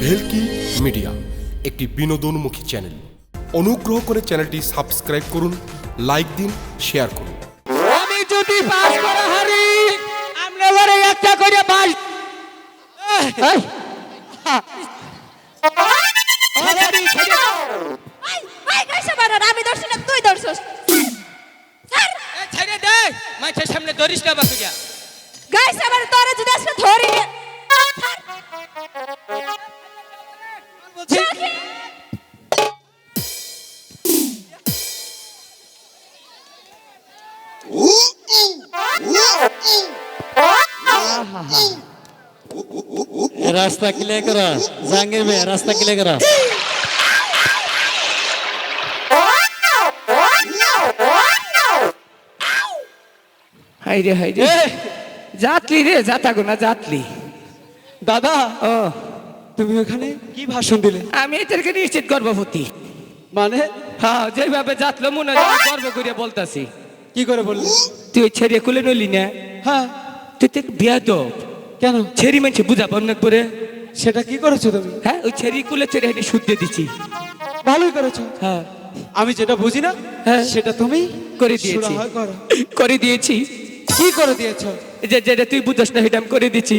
ভেলকি media একটি বিনোদনমুখী channel. অনুগ্রহ করে চ্যানেলটি সাবস্ক্রাইব করুন লাইক দিন শেয়ার করুন। আমি যদি পাস করা হারি আমরা ওরে একটা করে বাস আমি ধরছি না, তুই। স্যার, ছেড়ে দে মাছের সামনে ধরিস না বাকুয়া গাইসা বলছি রাস্তা কিলে করা জাহাঙ্গীর ভাই রাস্তা কিলে করা। হাইরে হাইরে। জাতলি রে জাতা গোনা জাতলি দাদা ও। তুমি ওখানে কি ভাষণ দিলে? আমি এদেরকে নিশ্চিত গর্ভবতী। মানে? হ্যাঁ যেভাবে যাতলো মনে হয় গর্ব করে বলতাছি। কি করে বললে? তুই ছেড়ে কুলে নলি না? হ্যাঁ। তুই তো বিয়া তো কেন? ছেড়ি মানছে বুঝাবো না করে সেটা কি করেছ তুমি? হ্যাঁ ওই ছেড়ি কুলে ছেড়ে হেঁটে শুদ্ধে দিচ্ছি ভালোই করেছ। হ্যাঁ। আমি যেটা বুঝি না হ্যাঁ। সেটা তুমি করে দিয়েছি। করে। দিয়েছি। কি করে দিয়েছ? যে যেটা তুই বুঝস না সেটা আমি করে দিচ্ছি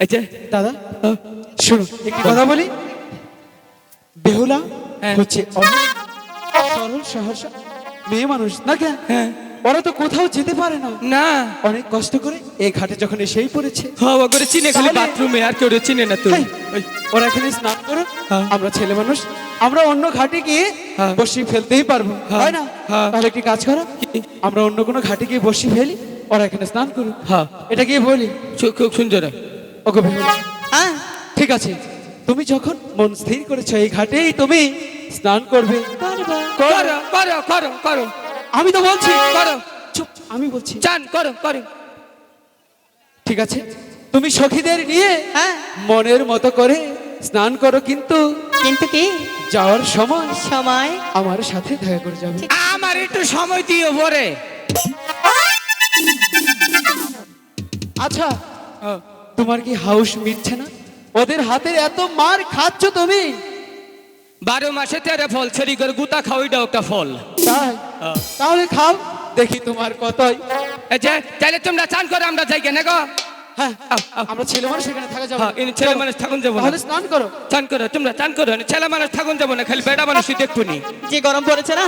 যে দাদা শোনো একটি কথা বলি? বেহুলা হ্যাঁ। হচ্ছে সরল সহসা মেয়ে মানুষ না কেন হ্যাঁ। ওরা তো কোথাও যেতে পারে না। না। অনেক কষ্ট করে এই ঘাটে যখন এসেই পড়েছে। হওয়া করে চিনে খালি বাথরুমে আর কেউ চিনে না তুই ওরা এখানে স্নান করো হ্যাঁ। আমরা ছেলে মানুষ আমরা অন্য ঘাটে গিয়ে। বসি ফেলতেই পারব হ্যাঁ। না। তাহলে একটি কাজ করো আমরা অন্য কোনো ঘাটে গিয়ে বসি ফেলি ওরা এখানে স্নান করুক। হ্যাঁ। এটা গিয়ে বলি। খুব সুন্দর ওকে হ্যাঁ। ঠিক আছে। তুমি যখন মন স্থির করেছ এই ঘাটেই তুমি স্নান করবে। করো। করো করো করো আমি তো বলছি। করো। চুপ। আমি বলছি। চান করো করো। ঠিক আছে। তুমি সখীদের নিয়ে হ্যাঁ। মনের মতো করে স্নান করো কিন্তু কিন্তু কি? যাওয়ার সময় সময়? আমার সাথে দেখা করে যাবে। আমার একটু সময় দিও পরে। আচ্ছা। তোমার কি হাউস মিটছে না? ওদের হাতের এত মার খাচ্ছ তুমি? বারো মাসে তেরো ফল ছড়ি করে গুতা খাও ওইটাও একটা ফল। তাই? তাহলে খাও দেখি তোমার কতই। যে তাহলে তোমরা চান করে আমরা যাই কেন গো হ্যাঁ আও, আও। আমরা ছেলে মানুষ এখানে থাকা যাবে হ্যাঁ, ইনি ছেলে মানুষ থাকুন যাব তাহলে স্নান করো। চান করো তোমরা চান করো ছেলে মানুষ থাকুন যাব না খালি বেটা মানুষই দেখব নি। যে গরম পড়েছে না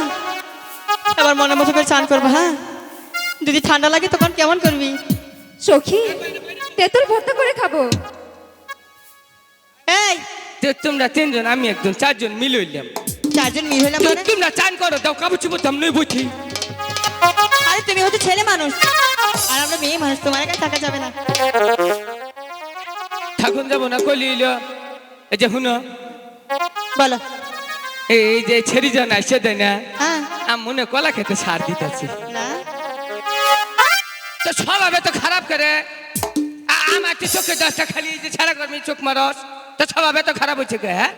এবার মনের মতো করে চান করব হ্যাঁ? যদি ঠান্ডা লাগে তখন কেমন করবি? সখী তেঁতুল ভর্তা করে খাব। এই তো তোমরা তিনজন আমি একজন চারজন মিলে হইলাম। চারজন মিল হইলাম মানে? তোমরা চান করো দাও কাবু চুবু দাম নই বুঝি আরে তুমি হচ্ছে ছেলে মানুষ। আর আমরা মেয়ে মানুষ তোমার একা থাকা যাবে না। থাকুন যাব না কলি হইল। এই যে শুনো। বলো। এই যে ছেড়ি জন আসছে দেয় না। হ্যাঁ। আমি মনে কলা খেতে সার দিতেছি। না। তো স্বভাবে তো খারাপ করে। আমার তো চোখে দশটা খালি যে ছাড়া করবি চোখ মারস তো স্বভাবে তো খারাপ হচ্ছে কে হ্যাঁ?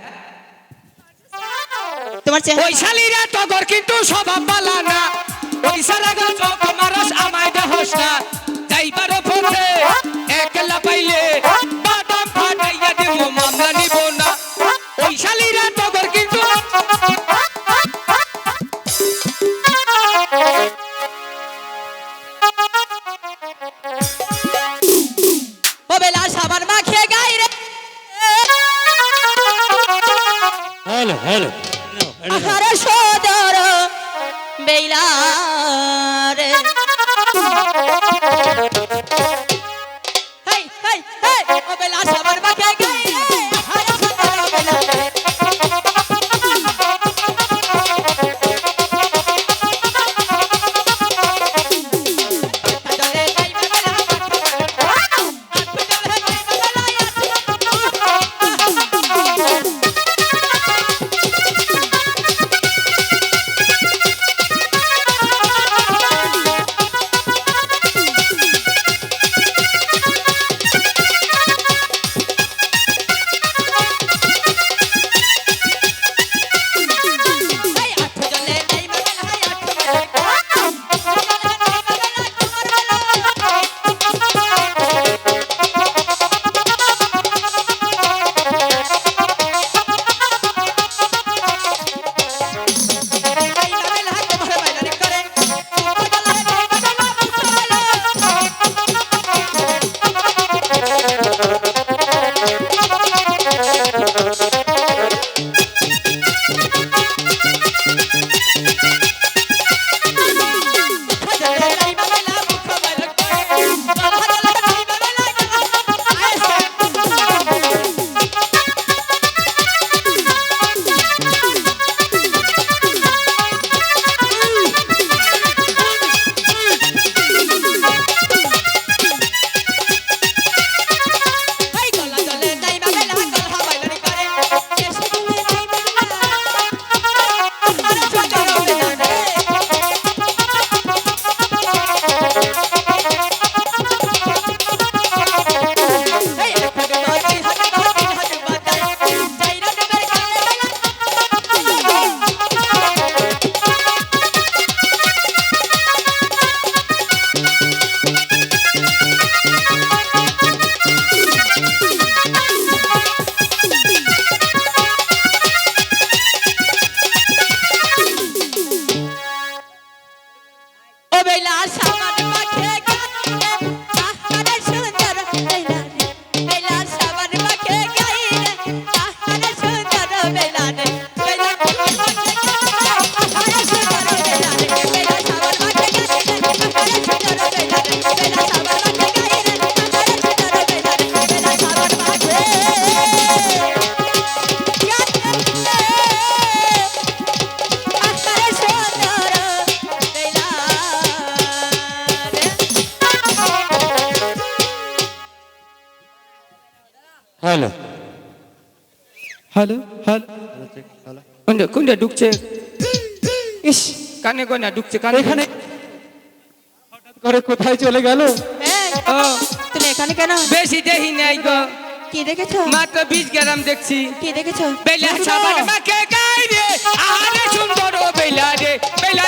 তোমার ওই শালিরা তগর কিন্তু স্বভাব পালা না। ওই সারা গা চোখ মারস আমায় দেহস না। যাইবার পথে একলা পাইলে হ্যালো হ্যালো আহারে সদর বেলার হেই সবার বাকি হ্যালো হ্যালো কোনটা কোনটা ঢুকছে ইস কানে কোনটা ঢুকছে কানে এখানে হঠাৎ করে কোথায় চলে গেল তুমি এখানে কেন বেশি দেখি নাই গো কি দেখেছ মাত্র বিশ গ্রাম দেখছি কি দেখেছ বেলা সাবান মাকে গাই রে আহারে সুন্দর বেলা রে বেলা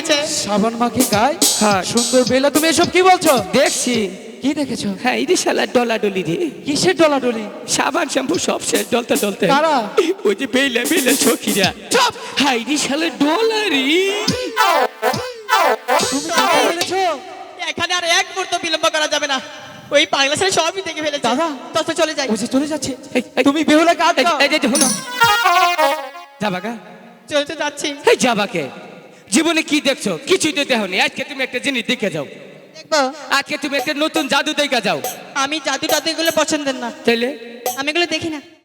দেখে সাবান মাখি গায়? হ্যাঁ। সুন্দর বেলা তুমি এসব কি বলছো? দেখছি। কি দেখেছ? হ্যাঁ ইদি শালা ডলা ডলি রে। কিসের ডলাডলি? সাবান শ্যাম্পু সব শেষ ডলতে ডলতে। কারা? ওই যে বেলা বেলা সখীরা। সব হ্যাঁ ইদি শালা ডলারি তুমি কাকে বলেছ এখানে আর এক মুহূর্ত বিলম্ব করা যাবে না। ওই পাগলা ছেলে সবই দেখে ফেলেছে। দাদা। তত চলে যাই। ও চলে যাচ্ছে। তুমি বেহুলা কাজ এই, যে যাবাকা চলতে যাচ্ছি। এই যাবাকে জীবনে কি দেখছ? কিছুই তো দেখো আজকে তুমি একটা জিনিস দেখে যাও। আজকে তুমি একটা নতুন জাদু দেখা যাও। আমি জাদু টাদু এগুলো পছন্দের না। তাইলে? আমি এগুলো দেখি না।